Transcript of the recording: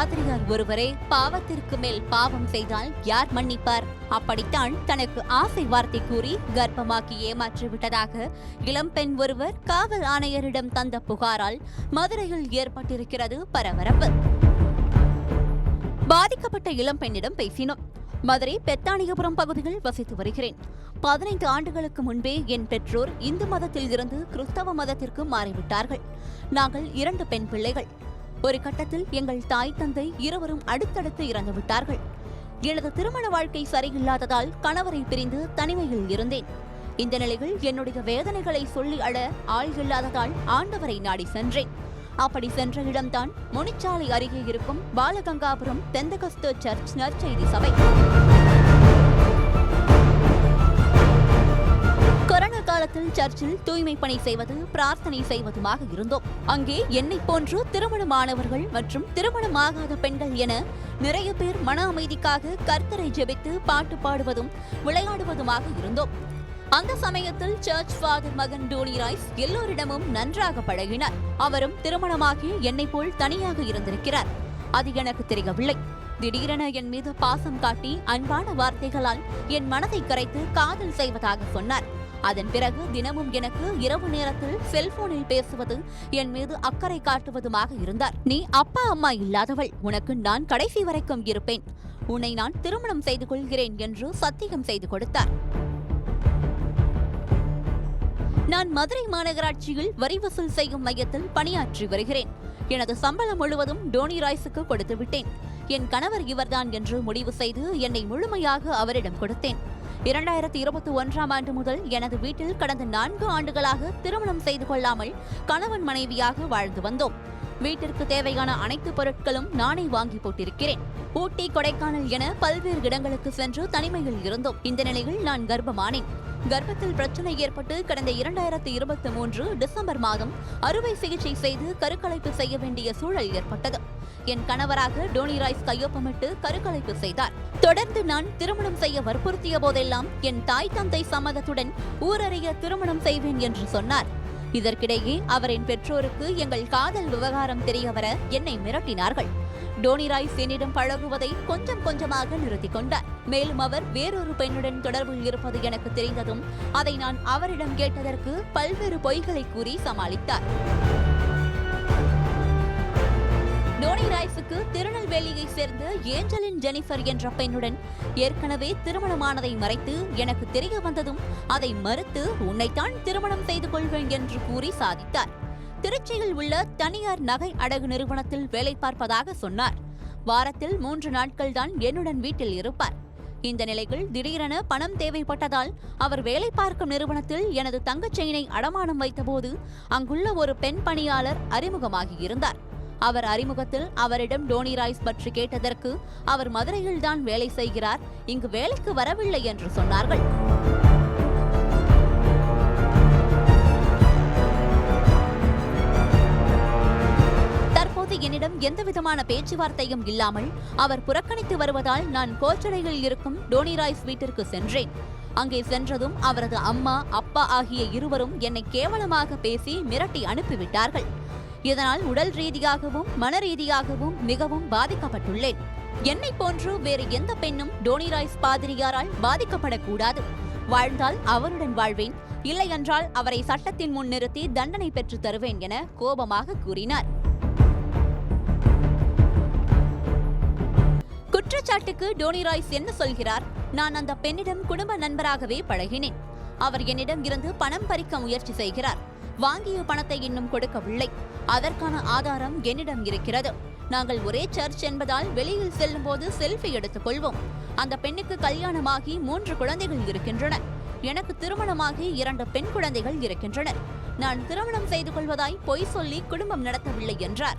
ஒருவரே பாவத்திற்கு மேல் பாவம் செய்தால் யார் மன்னிப்பார்? அப்படித்தான் தனக்கு ஆசை வார்த்தை கூறி கர்ப்பமாக்கி ஏமாற்றி விட்டதாக இளம்பெண் ஒருவர் காவல் ஆணையரிடம் தந்த புகாரால் மதுரையில் ஏற்பட்டிருக்கிறது பரபரப்பு. பாதிக்கப்பட்ட இளம்பெண்ணிடம் பேசினோம். மதுரை பெத்தானியபுரம் பகுதியில் வசித்து வருகிறேன். பதினைந்து ஆண்டுகளுக்கு முன்பே என் பெற்றோர் இந்து மதத்தில் இருந்து கிறிஸ்தவ மதத்திற்கு மாறிவிட்டார்கள். நாங்கள் இரண்டு பெண் பிள்ளைகள். ஒரு கட்டத்தில் எங்கள் தாய் தந்தை இருவரும் அடுத்தடுத்து இறந்துவிட்டார்கள் எனது திருமண வாழ்க்கை சரியில்லாததால் கணவரை பிரிந்து தனிமையில் இருந்தேன். இந்த நிலையில் என்னுடைய வேதனைகளை சொல்லி அழ ஆள் இல்லாததால் ஆண்டவரை நாடி சென்றேன். அப்படி சென்ற இடம்தான் முனிச்சாலை அருகே இருக்கும் பாலகங்காபுரம் தெந்தகஸ்து சர்ச் நற்செய்தி சபை. சர்ச்சில் தூய்மை பணி செய்வது பிரார்த்தனை செய்வதுமாக இருந்தோம். அங்கே என்னை போன்று திருமணமானவர்கள் மற்றும் திருமணமாகாத பெண்கள் என நிறைய பேர் மன அமைதிக்காக கர்த்தரை ஜெபித்து பாட்டு பாடுவதும் விளையாடுவதுமாக இருந்தோம். அந்த சமயத்தில் சர்ச் ஃபாதர் மகன் டோனி ராய்ஸ் எல்லோரிடமும் நன்றாக பழகினார். அவரும் திருமணமாகி என்னை போல் தனியாக இருந்திருக்கிறார். அது எனக்கு தெரியவில்லை. திடீரென என் மீது பாசம் காட்டி அன்பான வார்த்தைகளால் என் மனதை கரைத்து காதல் செய்வதாக சொன்னார். அதன் பிறகு தினமும் எனக்கு இரவு நேரத்தில் செல்போனில் பேசுவது என் மீது அக்கறை காட்டுவதுமாக இருந்தார். நீ அப்பா அம்மா இல்லாதவள் உனக்கு நான் கடைசி வரைக்கும் இருப்பேன். உன்னை நான் திருமணம் செய்து கொள்கிறேன் என்று சத்தியம் செய்து கொடுத்தார். நான் மதுரை மாநகராட்சியில் வரி வசூல் செய்யும் மையத்தில் பணியாற்றி வருகிறேன். எனது சம்பளம் முழுவதும் டோனி ராய்ஸுக்கு கொடுத்து விட்டேன் என் கணவர் இவர்தான் என்று முடிவு செய்து என்னை முழுமையாக அவரிடம் கொடுத்தேன். இரண்டாயிரத்தி இருபத்தி ஒன்றாம் ஆண்டு முதல் எனது வீட்டில் கடந்த நான்கு ஆண்டுகளாக திருமணம் செய்து கொள்ளாமல் கணவன் மனைவியாக வாழ்ந்து வந்தோம். வீட்டிற்கு தேவையான அனைத்து பொருட்களும் நானே வாங்கி போட்டிருக்கிறேன். ஊட்டி கொடைக்கானல் என பல்வேறு இடங்களுக்கு சென்று தனிமையில் இருந்தோம். இந்த நிலையில் நான் கர்ப்பமானேன். கர்ப்பத்தில் பிரச்சனை ஏற்பட்டு கடந்த இரண்டாயிரத்தி இருபத்தி மூன்று டிசம்பர் மாதம் அறுவை சிகிச்சை செய்து கருக்கலைப்பு செய்ய வேண்டிய சூழல் ஏற்பட்டது. என் கணவராக டோனி ராய்ஸ் கையொப்பமிட்டு கருக்கலைப்பு செய்தார். தொடர்ந்து நான் திருமணம் செய்ய வற்புறுத்திய போதெல்லாம் என் தாய் தந்தை சம்மதத்துடன் ஊரறிய திருமணம் செய்வேன் என்று சொன்னார். இதற்கிடையே அவரின் பெற்றோருக்கு எங்கள் காதல் விவகாரம் தெரியவர என்னை மிரட்டினார்கள். டோனி ராய்ஸ் என்னிடம் பழகுவதை கொஞ்சம் கொஞ்சமாக நிறுத்திக் கொண்டார். மேலும் அவர் வேறொரு பெண்ணுடன் தொடர்பில் இருப்பது எனக்கு தெரிந்ததும் அதை நான் அவரிடம் கேட்டதற்கு பல்வேறு பொய்களை கூறி சமாளித்தார். டோனி ராய்ஃபுக்கு திருநெல்வேலியை சேர்ந்த ஏஞ்சலின் ஜெனிஃபர் என்ற பெண்ணுடன் ஏற்கனவே திருமணமானதை மறைத்து எனக்கு தெரிய வந்ததும் அதை மறுத்து உன்னைத்தான் திருமணம் செய்து கொள்வேன் என்று கூறி சாதித்தார். திருச்சியில் உள்ள தனியார் நகை அடகு நிறுவனத்தில் வேலை பார்ப்பதாக சொன்னார். வாரத்தில் மூன்று நாட்கள் தான் என்னுடன் வீட்டில் இருப்பார். இந்த நிலையில் திடீரென பணம் தேவைப்பட்டதால் அவர் வேலை பார்க்கும் நிறுவனத்தில் எனது தங்கச் செயினை அடமானம் வைத்தபோது அங்குள்ள ஒரு பெண் பணியாளர் அறிமுகமாகி இருந்தார். அவர் அறிமுகத்தில் அவரிடம் டோனி ராய்ஸ் பற்றி கேட்டதற்கு அவர் மதுரையில்தான் வேலை செய்கிறார் இங்கு வேலைக்கு வரவில்லை என்று சொன்னார்கள். தற்போது என்னிடம் எந்தவிதமான பேச்சுவார்த்தையும் இல்லாமல் அவர் புறக்கணித்து வருவதால் நான் கோச்சடையில் இருக்கும் டோனி ராய்ஸ் வீட்டிற்கு சென்றேன். அங்கே சென்றதும் அவரது அம்மா அப்பா ஆகிய இருவரும் என்னை கேவலமாக பேசி மிரட்டி அனுப்பிவிட்டார்கள். இதனால் உடல் ரீதியாகவும் மன ரீதியாகவும் மிகவும் பாதிக்கப்பட்டுள்ளேன். என்னை போன்று வேறு எந்த பெண்ணும் டோனிராய்ஸ் பாதிரியாரால் பாதிக்கப்படக்கூடாது. வாழ்ந்தால் அவருடன் வாழ்வேன். இல்லையென்றால் அவரை சட்டத்தின் முன் நிறுத்தி தண்டனை பெற்று தருவேன் என கோபமாக கூறினார். குற்றச்சாட்டுக்கு டோனிராய்ஸ் என்ன சொல்கிறார்? நான் அந்த பெண்ணிடம் குடும்ப நண்பராகவே பழகினேன். அவர் என்னிடம் இருந்து பணம் பறிக்க முயற்சி செய்கிறார். வாங்கிய பணத்தை இன்னும் கொடுக்கவில்லை. அதற்கான ஆதாரம் என்னிடம் இருக்கிறது. நாங்கள் ஒரே சர்ச் என்பதால் வெளியில் செல்லும் போது செல்ஃபி எடுத்துக் கொள்வோம் அந்த பெண்ணுக்கு கல்யாணமாகி மூன்று குழந்தைகள் இருக்கின்றன. எனக்கு திருமணமாகி இரண்டு பெண் குழந்தைகள் இருக்கின்றனர். நான் திருமணம் செய்து கொள்வதாய் பொய் சொல்லி குடும்பம் நடத்தவில்லை என்றார்.